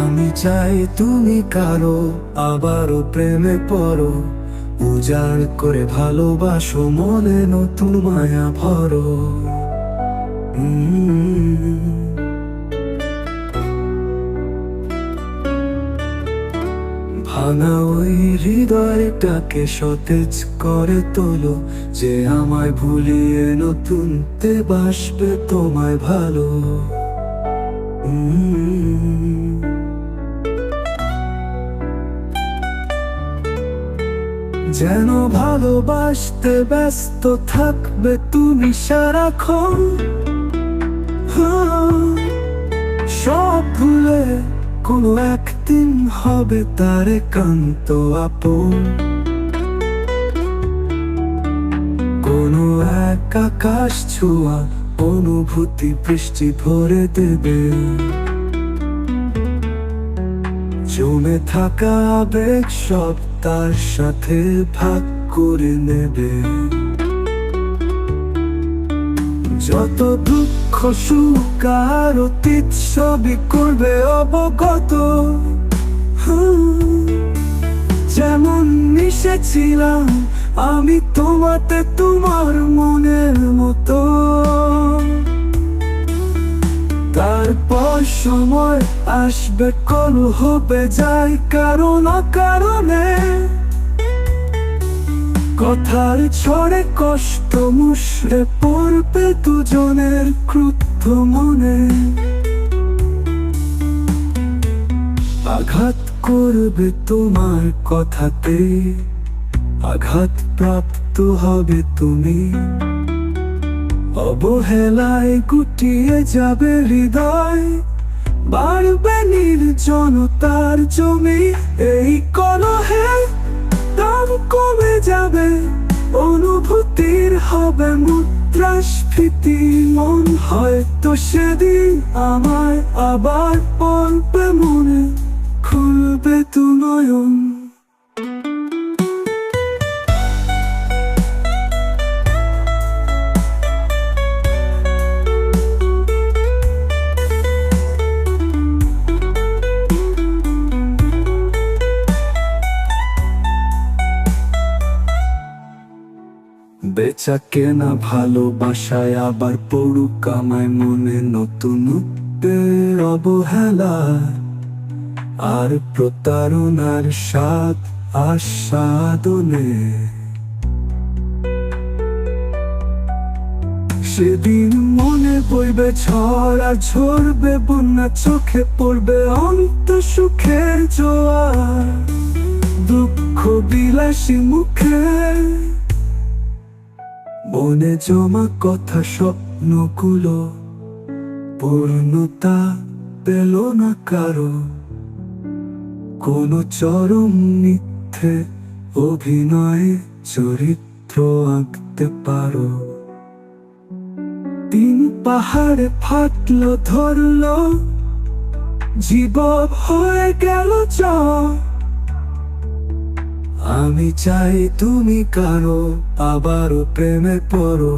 আমি চাই তুমি কারও, আবারও প্রেমে পড়ো। উজাড় করে ভালোবাসো, মনে নতুন মায়া ভরো। ভাঙা ওই হৃদয়টাকে সতেজ করে তোলো, যে আমায় ভুলিয়ে নতুন তে বাসবে তোমায় ভালো। যেন ভালোবাসতে ব্যস্ত থাকবে তুমি সারাক্ষণ। হ্যাঁ, সব ভুলে কোনো একদিন হবে তার একান্ত আপন। কোনো এক আকাশ ছোঁয়া অনুভূতি বৃষ্টি ভরে দেবে। জমে থাকা আবেগ সব তার সাথে ভাগ করে নেবে। যত দুঃখ, সুখ আর অতীত সবই করবে অবগত। যেমন মিশেছিলাম আমি তোমাতে তোমার মনের মতো। তারপর সময় আসবে কোন হবে যায় কারণ কারণে। কথার ছড়ে কষ্ট মুশড়ে পড়বে দুজনের ক্রুদ্ধ মনে। আঘাত করবে তোমার কথাতে আঘাত প্রাপ্ত হবে তুমি। অবহেলায় গুটিয়ে যাবে হৃদয়। বাড়বে নির্জনতার জমি, এই কলহে দাম কমে যাবে। অনুভূতির হবে মুদ্রাস্ফীতি, মন হয়তো সেদিন আমায় আবার পড়বে মনে। খুলবে তু নয়ন বেচা কেনা ভালোবাসায় আবার পড়ুক আমায় মনে নতুন অবহেলা। আর প্রতারণার স্বাদ আস্বাদনে। সেদিন মনে বইবে আর ঝরবে বন্যা, চোখে পড়বে অন্ত সুখের জোয়ার। দুঃখ বিলাসী মুখে মনে জমা কথা স্বপ্নগুলো, পূর্ণতা পেল না কারও। কোনো চরম মিথ্যে অভিনয়ে চরিত্র আঁকতে পারো। তিন পাহাড়ে ফাটল, ধরল জীব হয়ে গেল চর। আমি চাই তুমি কারও আবারও প্রেমে পড়ো।